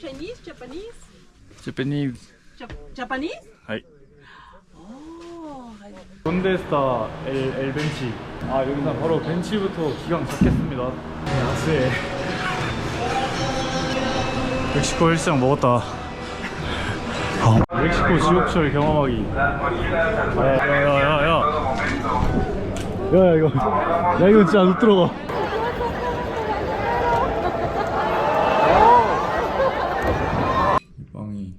Chinese, Japanese? 재패니즈 Jap- Japanese? 하이 Oh, I- 콘데스타 엘, 엘 벤치 아 여기서 바로 벤치부터 기강 잡겠습니다. 야스에 멕시코 헬스장 먹었다. 멕시코 지옥철 경험하기. 야야야야. 야야 이거. 야 이거 진짜 안 들어가 이 빵이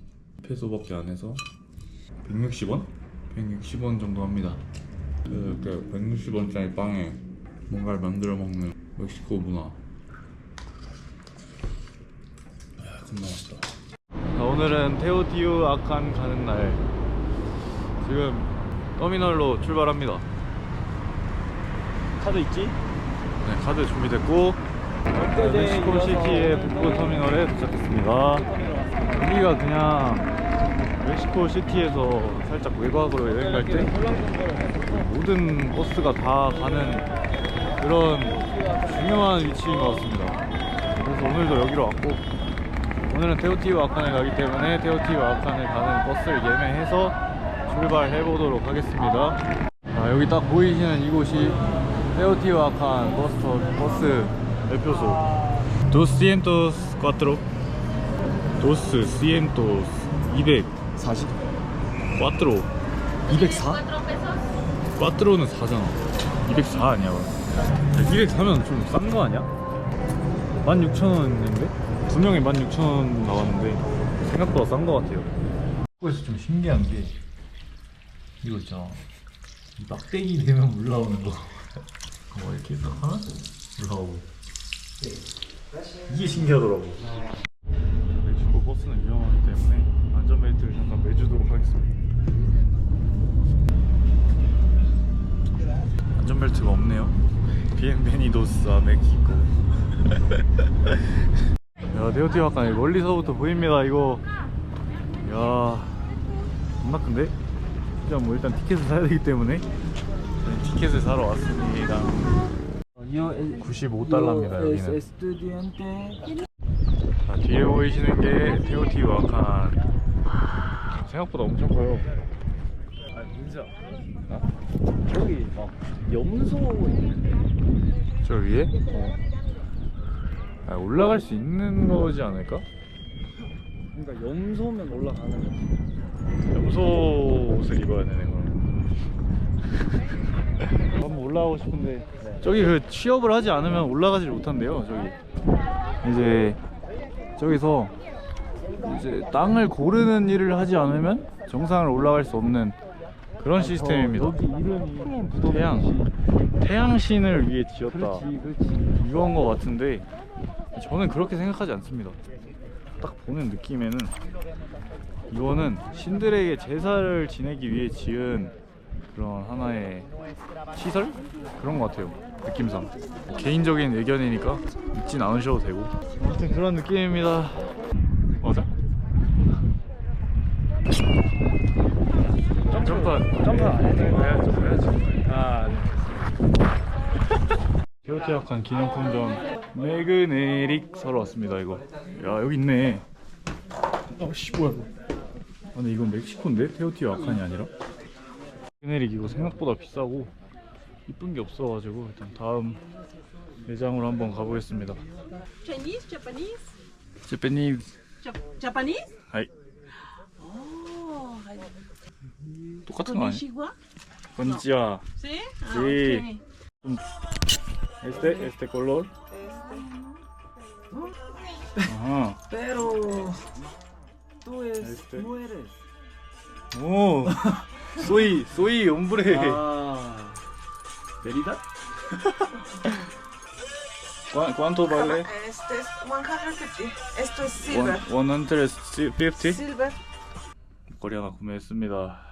페소밖에 안 해서 160원? 160원 정도 합니다. 그 160원짜리 빵에 뭔가를 만들어 먹는 멕시코 문화. 아, 겁나 맛있다. 오늘은 테오티우 아칸 가는 날. 지금 터미널로 출발합니다. 카드 있지? 네, 카드 준비됐고 멕시코 시티의 북부 터미널에 도착했습니다. 여기가 그냥 멕시코 시티에서 살짝 외곽으로 여행 갈 때 모든 버스가 다 가는 그런 중요한 위치인 것 같습니다. 그래서 오늘도 여기로 왔고 오늘은 테오티우 아칸에 가기 때문에 테오티우 아칸에 가는 버스를 예매해서 출발해 보도록 하겠습니다. 아, 여기 딱 보이시는 이곳이 테오티우 아칸 버스 버스 대표소. Dos cientos cuatro. Dos cientos 240. cuatro. 204? 꽈트로는 4잖아 204 아니야 204면 좀 싼 거 아니야? 16,000원인데? 두 명에 16,000원 나왔는데 생각보다 싼 거 같아요 한국에서 좀 신기한 게 이거 있잖아 이 막대기 되면 올라오는 거 어, 이렇게 딱 하나? 올라오고 이게 신기하더라고 멕시코 버스는 위험하기 때문에 안전벨트를 잠깐 매주도록 하겠습니다 안전벨트가 없네요. 비엔베니도스 아 멕시코. 야 테오티와칸 멀리서부터 보입니다 이거. 야 겁나 큰데? 일단 뭐 일단 티켓을 사야 되기 때문에 티켓을 사러 왔습니다. Yo, 95달러입니다 yo es 여기는. 자, 뒤에 보이시는 게 테오티와칸. 생각보다 엄청 커요. 아, 민수야. 어? 저기 막 염소 있는데. 저 위에? 어. 아, 올라갈 수 있는 거지 않을까? 그러니까 염소면 올라가는 거지. 염소 옷을 입어야 되네 그럼 한번 올라가고 싶은데 저기 그 취업을 하지 않으면 올라가질 못한대요 저기 이제 저기서 이제 땅을 고르는 일을 하지 않으면 정상을 올라갈 수 없는 그런 시스템입니다 여기 이름이 태양 태양신을 위해 지었다 그렇지, 그렇지. 이건 것 같은데 저는 그렇게 생각하지 않습니다. 딱 보는 느낌에는 이거는 신들에게 제사를 지내기 위해 지은 그런 하나의 시설 그런 것 같아요. 느낌상 개인적인 의견이니까 믿진 않으셔도 되고 아무튼 그런 느낌입니다. 맞아? 점프. 점프 안 해도. 아 네. 테오티아칸 기념품점 매그네릭 사러 왔습니다 이거. 야 여기 있네. 아씨 뭐야 이거. 아, 근데 이건 멕시코인데? 테오티 아칸이 아니라? 매그네릭 이거 생각보다 비싸고 이쁜 게 없어가지고 일단 다음 매장으로 한번 가보겠습니다. Chinese, Japanese? Japanese? 하이 Oh, I- 똑같은 거 아니야? 건지야 ¿Sí? Ah, Sí. ok. este este color ajá Pero tú es, Este. no eres. 오 soy soy hombre Ah. ¿Mérida? ¿Cu- ¿Cuánto vale? Este es 150. Esto es One- silver. 150? Silver. 목걸이 하나 구매했습니다.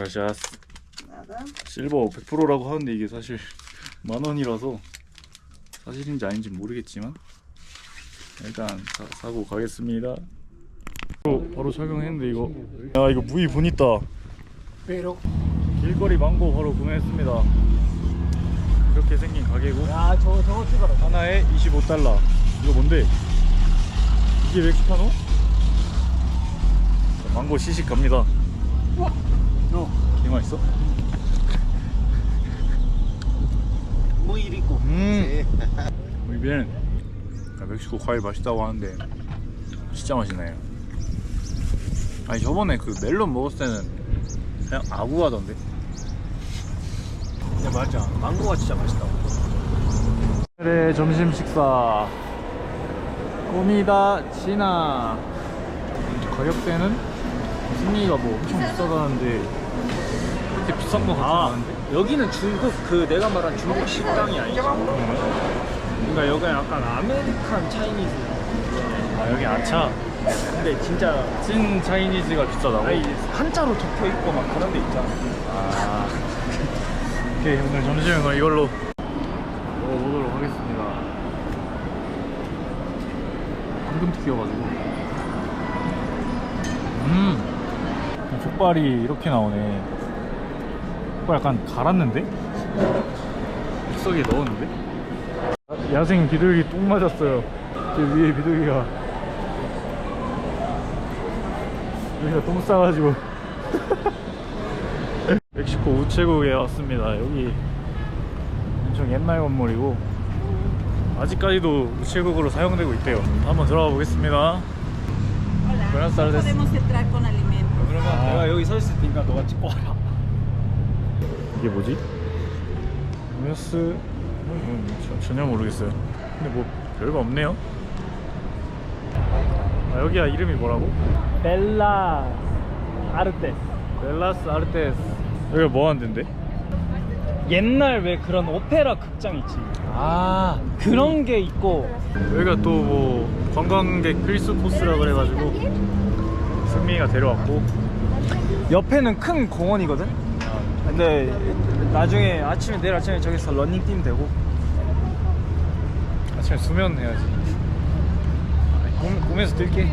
Nada. 실버 100%라고 하는데 이게 사실 만 원이라서 사실인지 아닌지 모르겠지만 일단 사, 고 가겠습니다. 바로, 바로 착용했는데 이거 야 이거 무이 분 있다. Pero. 길거리 망고 바로 구매했습니다. 이렇게 생긴 가게고 야, 저거, 저거 찍어라. 하나에 25달러. 이거 뭔데? 이게 멕시카노? 자, 망고 시식 갑니다. 어, 개 맛있어? Muy rico. 음. Muy bien. 야, 멕시코 과일 맛있다고 하는데 진짜 맛있네. 아니 저번에 그 멜론 먹었을 때는 그냥 아구하던데. 야 맞아. 망고가 진짜 맛있다. 오늘의 점심 식사 꼬미다 치나 가격대는 승리가 뭐 엄청 비싸다는데 그렇게 비싼 거아 않은데? 여기는 중국 그 내가 말한 중국 식당이 아니지. 그러니까 여기는 약간 아메리칸 차이니즈. 아 여기 아차 근데 진짜 찐 차이니즈가 비싸다고? 아니 한자로 적혀 있고 막 그런 데 있잖아. 아 오케이 오늘 점심은 그럼 이걸로 먹어보도록 하겠습니다 방금 튀겨가지고 음 족발이 이렇게 나오네 족발 약간 갈았는데? 믹서기에 넣었는데? 야생 비둘기 똥 맞았어요 저 위에 비둘기가 여기가 똥 싸가지고 멕시코 우체국에 왔습니다. 여기 엄청 옛날 건물이고 아직까지도 우체국으로 사용되고 있대요. 한번 들어가 보겠습니다. Buenas tardes. Podemos entrar con alimentos. 그러면 아. 내가 여기 서 있을 테니까 너가 찍고 와라. 이게 뭐지? 무스 음, 저- 전혀 모르겠어요. 근데 뭐 별거 없네요. 아, 여기야 이름이 뭐라고? 벨라 아르테스. 벨라스 아르테스. 여기가 뭐 하는 데인데? 옛날 왜 그런 오페라 극장 있지? 아 그런 게 있고 여기가 또 뭐 관광객 필수 코스라 그래가지고 승민이가 데려왔고 옆에는 큰 공원이거든. 근데 나중에 아침에 내일 아침에 저기서 러닝 뛰면 되고. 아침에 수면 해야지. 꿈, 꿈에서 뛸게.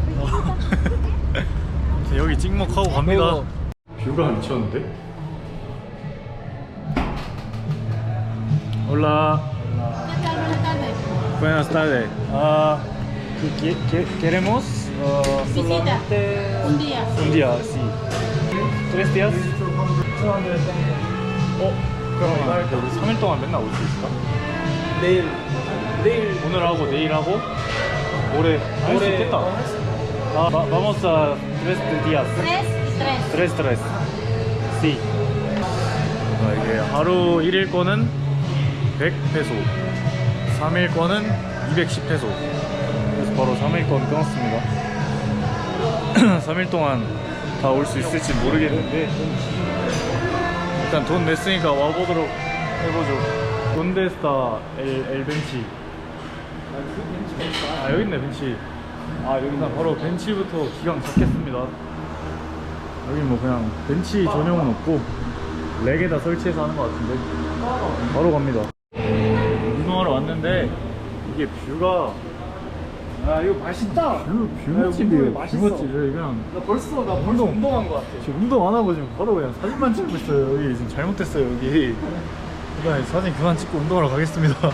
여기 찍먹하고 갑니다. 그리고- 뷰가 미쳤는데? 올라. Buenas tardes. 아 그, que, que, queremos uh, Visita. Un día. un día sí. Tres días 어? 그럼 우리 3일 동안 맨날 올 수 있을까? 내일 내일 오늘 하고 내일 하고 모레 할수 모레 있겠다 어, 할수 아, va- vamos a tres días Tres y tres. Tres, tres. Sí. 아, 이게 하루 1일 거는 100페소, 3일 거는 210페소. 그래서 바로 3일 건 끊었습니다. 3일 동안 다 올 수 있을지 모르겠는데 일단 돈 냈으니까 와보도록 해보죠. 돈데스타 엘, 엘 벤치. 아 여기 있네 벤치. 아 여기서 바로 벤치부터 기강 잡겠습니다. 여기 뭐 그냥 벤치 전용은 없고 렉에다 설치해서 하는 것 같은데 바로 갑니다 운동하러 왔는데 이게 뷰가 아 이거 맛있다. 뷰, 야, 뷰집이에요. 이거 맛있어. 뷰맛집 여기 그냥 나 벌써 나 벌써 운동한 것 같아. 지금 운동 안 하고 지금 바로 그냥 사진만 찍고 있어요 여기. 지금 잘못됐어요 여기. 일단 사진 그만 찍고 운동하러 가겠습니다.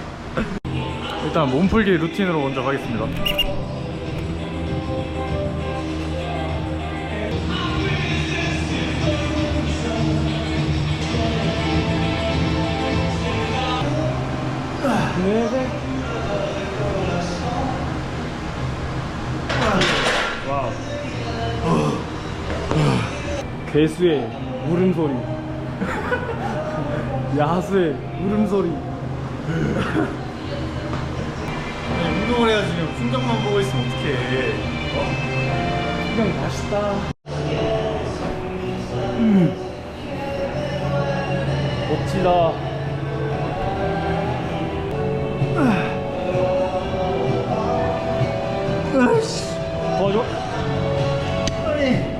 일단 몸풀기 루틴으로 먼저 가겠습니다. 와 개수의 물음소리. 야수의 울음소리. 아니 운동을 해야지 풍경만 보고 있으면 어떡해 그냥 맛있다. 멋지다 비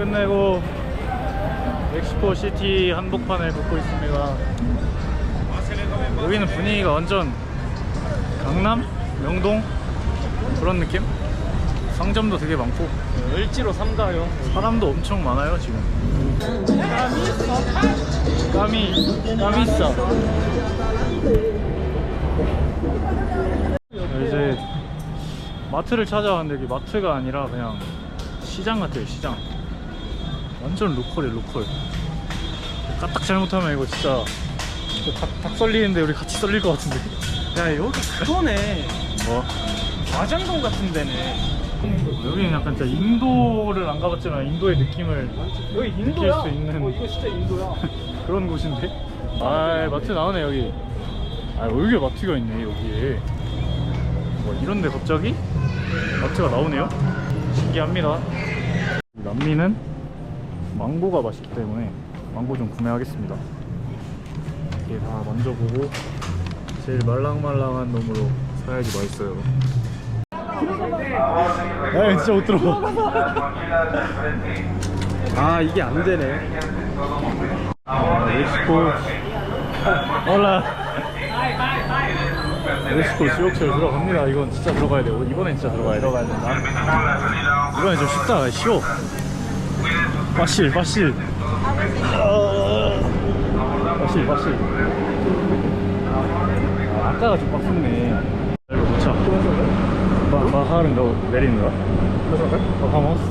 끝내고 멕시코 시티 한복판을 걷고 있습니다. 여기는 분위기가 완전 강남? 명동? 그런 느낌? 상점도 되게 많고 을지로 삼가요. 사람도 엄청 많아요 지금 까미 까미싸 이제 마트를 찾아왔는데 여기 마트가 아니라 그냥 시장 같아요 시장 완전 로컬이에요 로컬 까딱 잘못하면 이거 진짜 닭, 닭 썰리는데 우리 같이 썰릴 것 같은데 야 여기 그거네. 뭐 과장동 같은 데네. 여기는 약간 진짜 인도를 안 가봤지만 인도의 느낌을 여기 인도야. 수 있는- 어, 이거 진짜 인도야. 그런 곳인데? 아 마트 나오네 여기 아 여기에 마트가 있네 여기에 뭐 이런데 갑자기 마트가 나오네요 신기합니다 남미는 망고가 맛있기 때문에 망고 좀 구매하겠습니다. 이렇게 다 만져보고 제일 말랑말랑한 놈으로 사야지 맛있어요. 야 진짜 못 들어가 아 이게 안 되네. 멕시코. 올라. 멕시코 지옥철 들어갑니다. 이건 진짜 들어가야 돼요 이번엔 진짜 들어가야 돼 들어가야 된다. 이번엔 좀 쉽다. 쉬워 빠실 빠실. 빠실 빠실. 아, 아까가 좀 빡셌네. 이거 도착 마, 마하른 거 내리는 거야? 바하모스?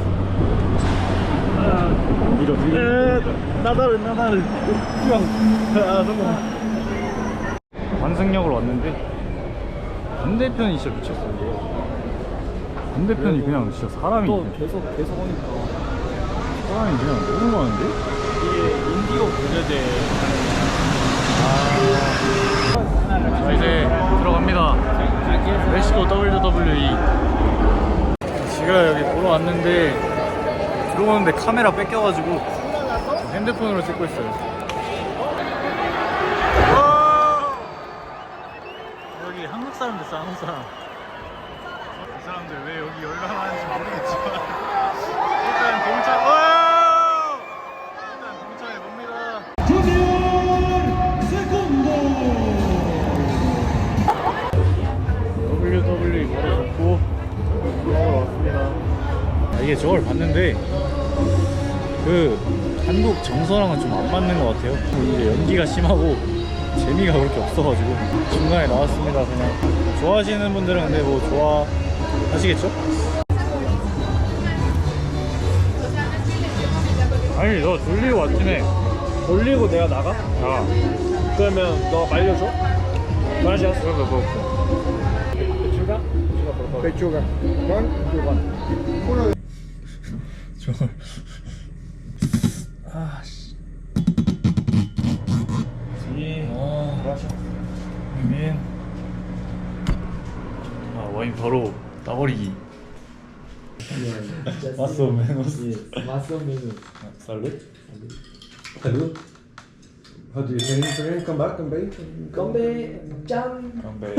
밀어 밀어 나다른 나다른 아 성공 환승역으로 왔는데? 반대편이 진짜 미쳤어요 반대편이 그냥 진짜 사람이 또 계속 계속 오니까 사람이 그냥 너무 많은데? 이게 인디고 부녀제. 자 이제 들어갑니다 멕시코 WWE 제가 여기 보러 왔는데 들어오는데 카메라 뺏겨가지고 핸드폰으로 찍고 있어요 여기 한국 사람들 있어 한국 사람 이 사람들 왜 여기 열광하는지 모르겠지만 일단 동참 와! 아, 이게 저걸 봤는데 그 한국 정서랑은 좀 안 맞는 것 같아요 이제 연기가 심하고 재미가 그렇게 없어가지고 중간에 나왔습니다 그냥 좋아하시는 분들은 근데 뭐 좋아하시겠죠? 아니 너 졸리고 왔지네 돌리고 내가 나가? 아 그러면 너 말려줘? 말하자. 그거 먹고 배추가? 배추가. 건? 요건. 저걸 아씨 어 마셔 민. 아 와인 바로 따버리기 메노스 Más o menos. 살렛 Salud. How do you say it in Korean? Come back, come back. Come back. Come back.